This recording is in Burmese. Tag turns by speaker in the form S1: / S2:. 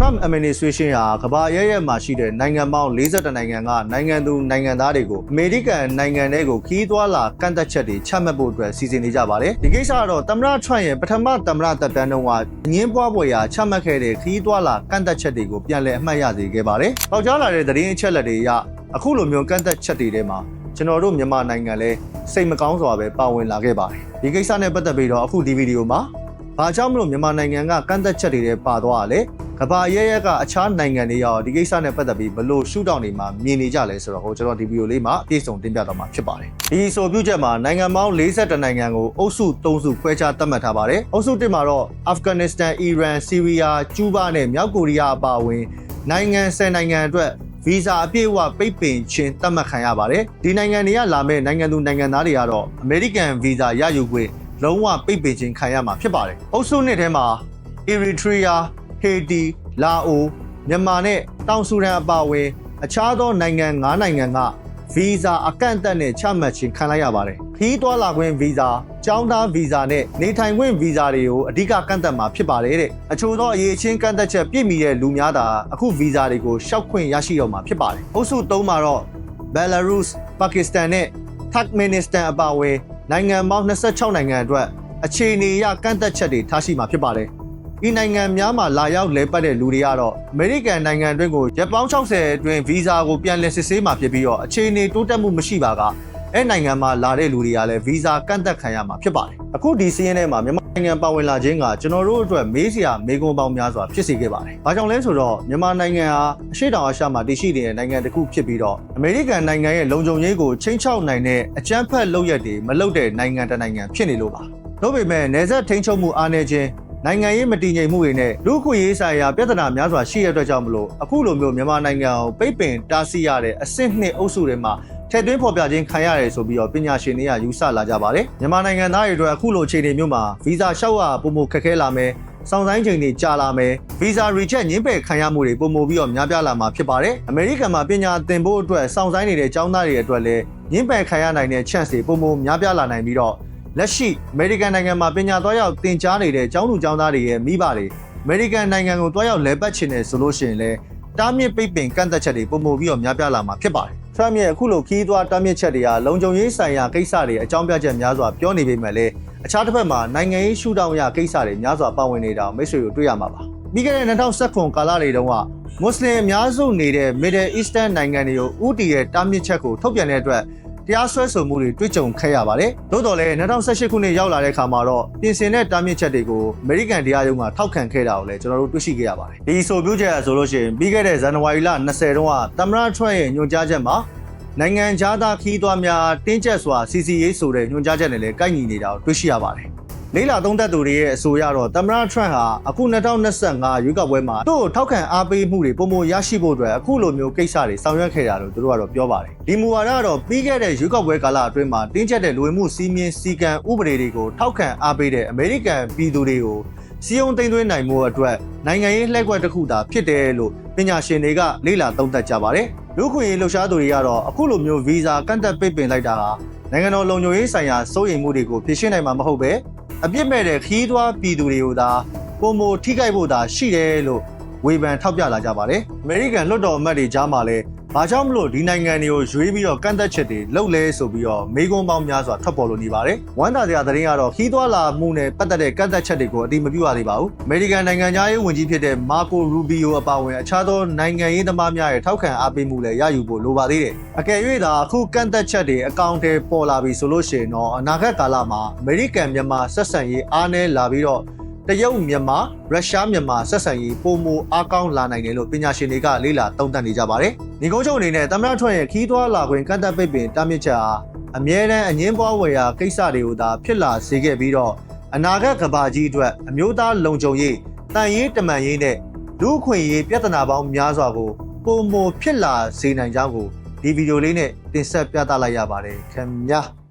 S1: Trump administration ဟာကမ္ဘာရဲရဲမှာရှိတဲ့နိုင်ငံပေါင်း42နိုင်ငံကနိုင်ငံသူနိုင်ငံသားတွေကိုအမေရိကန်နိုင်ငံတွေကိုခီးသွွာလာကန့်သက်ချက်တွေချမှတ်ဖို့အတွက်စီစဉ်နေကြပါတယ်။ဒီကိစ္စကတော့သမ္မတ Trump ရဲ့ပထမသမ္မတသက်တမ်းတုန်းကအငင်းပွားပွဲရာချမှတ်ခဲ့တဲ့ခီးသွွာလာကန့်သက်ချက်တွေကိုပြန်လည်အမှတ်ရစေခဲ့ပါတယ်။ပေါက်ကြားလာတဲ့သတင်းအချက်အလက်တွေအရအခုလိုမျိုးကန့်သက်ချက်တွေထဲမှာကျွန်တော်တို့မြန်မာနိုင်ငံလဲစိတ်မကောင်းစွာပဲပါဝင်လာခဲ့ပါတယ်။ဒီကိစ္စနဲ့ပတ်သက်ပြီးတော့အခုဒီဗီဒီယိုမှာဘာကြောင့်မလို့မြန်မာနိုင်ငံကကန့်သက်ချက်တွေထဲပါသွားရလဲ ကဘာရဲရဲကအခြားနိုင်ငံတွေရောဒီကိစ္စနဲ့ပတ်သက်ပြီးဘလို့ရှုထောင့်တွေမှာမြင်နေကြလဲဆိုတော့ဟိုကျွန်တော်ဒီဗီဒီယိုလေးမှာအပြည့်စုံတင်ပြတော့မှာဖြစ်ပါတယ်ဒီဆိုပြုချက်မှာနိုင်ငံပေါင်း42နိုင်ငံကိုအုပ်စု3စုခွဲခြားသတ်မှတ်ထားပါတယ်အုပ်စု1မှာတော့အာဖဂန်နစ္စတန်အီရန်ဆီးရီးယားကျူးဘားနဲ့မြောက်ကိုရီးယားအပါအဝင်နိုင်ငံ10နိုင်ငံအတွက်ဗီဇာအပြည့်အဝပိတ်ပင်ခြင်းသတ်မှတ်ခံရပါတယ်ဒီနိုင်ငံတွေကလာမဲ့နိုင်ငံသူနိုင်ငံသားတွေကတော့အမေရိကန်ဗီဇာရယူခွင့်လုံးဝပိတ်ပင်ခြင်းခံရမှာဖြစ်ပါတယ်အုပ်စုနှစ်ထဲမှာ Eritrea, Haiti, လာအိုမြန်မာနဲ့တောင်ဆူဒန်အပါအဝင်အခြားသောနိုင်ငံ၅နိုင်ငံကဗီဇာအကန့်အသတ်နဲ့ချမှတ်ခြင်းခံလိုက်ရပါတယ်။ခီးသွွာလာခွင့်ဗီဇာ၊ကျောင်းသားဗီဇာနဲ့နေထိုင်ခွင့်ဗီဇာတွေကိုအဓိကကန့်သတ်မှာဖြစ်ပါတယ်တဲ့အချို့သောအရေးအချင်းကန့်သတ်ချက်ပြည့်မီတဲ့လူများသာအခုဗီဇာတွေကိုရှောက်ခွင့်ရရှိတော့မှာဖြစ်ပါတယ်။အုပ်စု၃မှာတော့ Belarus, Pakistan နဲ့ Turkmenistan အပါအဝင်နိုင်ငံပေါင်း26နိုင်ငံအတွက်အခြေအနေအရကန့်သက်ချက်တွေထားရှိမှာဖြစ်ပါတယ်။ ဒီနိုင်ငံများမှာလာရောက်လဲပတ်တဲ့လူတွေကတော့အမေရိကန်နိုင်ငံအတွင်းကိုရက်ပေါင်း60အတွင်းဗီဇာကိုပြန်လည်စစ်ဆေးမှာဖြစ်ပြီးတော့အခြေအနေတိုးတက်မှုမရှိပါကအဲ့နိုင်ငံမှာလာတဲ့လူတွေကလည်းဗီဇာကန့်သက်ခံရမှာဖြစ်ပါတယ်။အခုဒီစီးရင်ထဲမှာမြန်မာနိုင်ငံပါဝင်လာခြင်းကကျွန်တော်တို့အတွက်မေးစရာမေးခွန်းပေါင်းများစွာဖြစ်စေခဲ့ပါတယ်။ဘာကြောင့်လဲဆိုတော့မြန်မာနိုင်ငံဟာအရှေ့တောင်အာရှမှာတည်ရှိနေတဲ့နိုင်ငံတစ်ခုဖြစ်ပြီးတော့အမေရိကန်နိုင်ငံရဲ့လုံခြုံရေးကိုချိန်ချောက်နိုင်တဲ့အကြမ်းဖက်လုပ်ရက်တွေမလုပ်တဲ့နိုင်ငံတစ်နိုင်ငံဖြစ်နေလို့ပါ။ဒါပေမဲ့နေဆက်ထိန်းချုပ်မှုအားနည်းခြင်း နိုင်ငံရေးမတည်ငြိမ်မှုတွေနဲ့လူ့ခွင့်ရေးဆိုင်ရာပြဿနာများစွာရှိရတဲ့အတွက်ကြောင့်မလို့အခုလိုမျိုးမြန်မာနိုင်ငံကိုပိတ်ပင်တားဆီးရတဲ့အဆင့်နှစ်အုပ်စုတွေမှာထည့်သွင်းဖော်ပြခြင်းခံရတယ်ဆိုပြီးတော့ပညာရှင်တွေကယူဆလာကြပါတယ်မြန်မာနိုင်ငံသားတွေအတွက်အခုလိုအခြေအနေမျိုးမှာဗီဇာလျှောက်ရပုံမခက်ခဲလာမယ်စောင့်ဆိုင်ချိန်တွေကြာလာမယ်ဗီဇာ reject ညှင်းပယ်ခံရမှုတွေပုံမပြီးတော့များပြားလာမှာဖြစ်ပါတယ်အမေရိကန်မှာပညာသင်ဖို့အတွက်စောင့်ဆိုင်နေတဲ့ကျောင်းသားတွေအတွက်လည်းညှင်းပယ်ခံရနိုင်တဲ့ chance တွေပုံမများပြားလာနိုင်ပြီးတော့ လက်ရှိအမေရိကန်နိုင်ငံမှာပညာသွားရောက်သင်ကြားနေတဲ့ကျောင်းသူကျောင်းသားတွေရဲ့မိဘတွေအမေရိကန်နိုင်ငံကိုသွားရောက်လဲပတ်ချင်တယ်ဆိုလို့ရှိရင်လည်းတားမြစ်ပိတ်ပင်ကန့်သက်ချက်တွေပုံမပြီးတော့များပြားလာမှာဖြစ်ပါတယ်။ Trump ရဲ့အခုလိုခီးသွွားတားမြစ်ချက်တွေကလုံခြုံရေးဆိုင်ရာကိစ္စတွေအကြောင်းပြချက်များစွာပြောနေပေမဲ့လည်းအခြားတစ်ဖက်မှာနိုင်ငံရေးရှုထောင့်အရကိစ္စတွေများစွာပါဝင်နေတာကိုမိတ်ဆွေတို့တွေ့ရမှာပါ။ပြီးခဲ့တဲ့2019ကာလတွေတုန်းကမွတ်စလင်အများစုနေတဲ့ Middle Eastern နိုင်ငံတွေကိုဥတီရဲ့တားမြစ်ချက်ကိုထုတ်ပြန်တဲ့အတွက် တရားစွဲဆိုမှုတွေတွေ့ကြုံခဲ့ရပါတယ်။သို့တော်လည်း2018ခုနှစ်ရောက်လာတဲ့အခါမှာတော့ပြင်ဆင်တဲ့တားမြစ်ချက်တွေကိုအမေရိကန်တရားရုံးကထောက်ခံခဲ့တာကိုလည်းကျွန်တော်တို့တွေ့ရှိခဲ့ရပါတယ်။ဒီဆိုပြုချက်ဆိုလို့ရှိရင်ပြီးခဲ့တဲ့ဇန်နဝါရီလ20တုန်းကသမ္မတထရန့်ရဲ့ညွှန်ကြားချက်မှာနိုင်ငံခြားသားခီးသွွားများတင်းကျပ်စွာစီစီရေးဆိုတဲ့ညွှန်ကြားချက်နဲ့လည်းကိုက်ညီနေတာကိုတွေ့ရှိရပါတယ်။ လေးလာသုံးသက်သူတွေရဲ့အဆိုအရတော့သမ္မတထရန့်ဟာအခု2025ရွေးကောက်ပွဲမှာသူ့ကိုထောက်ခံအားပေးမှုတွေပုံမရရှိဖို့အတွက်အခုလိုမျိုးကိစ္စတွေဆောင်ရွက်ခဲ့တာလို့သူတို့ကတော့ပြောပါတယ်။ဒီမူဝါဒကတော့ပြီးခဲ့တဲ့ရွေးကောက်ပွဲကာလအတွင်းမှာတင်းကျပ်တဲ့လူဝင်မှုစည်းမျဉ်းစည်းကမ်းဥပဒေတွေကိုထောက်ခံအားပေးတဲ့အမေရိကန်ပြည်သူတွေကိုစီယုံသိမ်းသွင်းနိုင်မှုအတွက်နိုင်ငံရေးလှည့်ကွက်တစ်ခုသာဖြစ်တယ်လို့ပညာရှင်တွေကလေ့လာသုံးသပ်ကြပါတယ်။လူခွင့်ရေးလှုပ်ရှားသူတွေကတော့အခုလိုမျိုးဗီဇာကန့်သက်ပိတ်ပင်လိုက်တာဟာနိုင်ငံတော်လုံခြုံရေးဆိုင်ရာစိုးရိမ်မှုတွေကိုဖြေရှင်းနိုင်မှာမဟုတ်ပဲ အပြစ်မဲ့တဲ့ခီးသွွားပြည်သူတွေကိုသာပုံမထိခိုက်ဖို့သာရှိတယ်လို့ဝေဖန်ထောက်ပြလာကြပါတယ်။အမေရိကန်လွှတ်တော်အမတ်တွေကြားမှာလည်း ဘာကြောင့်မလို့ဒီနိုင်ငံတွေကိုရွေးပြီးတော့ကန့်သက်ချက်တွေလုပ်လဲဆိုပြီးတော့မေးခွန်းပေါင်းများစွာထွက်ပေါ်လို့နေပါတယ်။ဝမ်တာစရာသတင်းကတော့ခီးသွွာလာမှုနဲ့ပတ်သက်တဲ့ကန့်သက်ချက်တွေကိုအတိမပြုရသေးပါဘူး။အမေရိကန်နိုင်ငံသားရေးဝန်ကြီးဖြစ်တဲ့မာကိုရူဘီယိုအပါအဝင်အခြားသောနိုင်ငံရေးသမားများရဲ့ထောက်ခံအားပေးမှုလည်းရယူဖို့လိုပါသေးတယ်။အကယ်၍သာအခုကန့်သက်ချက်တွေအကောင့်ထဲပေါ်လာပြီဆိုလို့ရှိရင်တော့အနာဂတ်ကာလမှာအမေရိကန်မြန်မာဆက်ဆံရေးအားနည်းလာပြီးတော့ တရုတ်မြန်မာရုရှားမြန်မာဆက်ဆံရေးပုံမအားကောင်းလာနိုင်တယ်လို့ပညာရှင်တွေကလေ့လာသုံးသပ်နေကြပါတယ်။ညီကုန်းချုပ်အနေနဲ့သမ္မတထွန်းရဲ့ခီးသွွားလာခွင့်ကန့်သက်ပိတ်ပင်တားမြစ်ချက်ဟာအမြဲတမ်းအငင်းပွားဝယ်ရာကိစ္စတွေကိုသာဖြစ်လာစေခဲ့ပြီးတော့အနာဂတ်ကဘာကြီးအတွက်အမျိုးသားလုံခြုံရေးတန်ရေးတမန်ရေးနဲ့လူခွင့်ရေးပြဿနာပေါင်းများစွာကိုပုံမဖြစ်လာစေနိုင်ကြောင်းကိုဒီဗီဒီယိုလေးနဲ့တင်ဆက်ပြသလိုက်ရပါတယ်ခင်ဗျာ။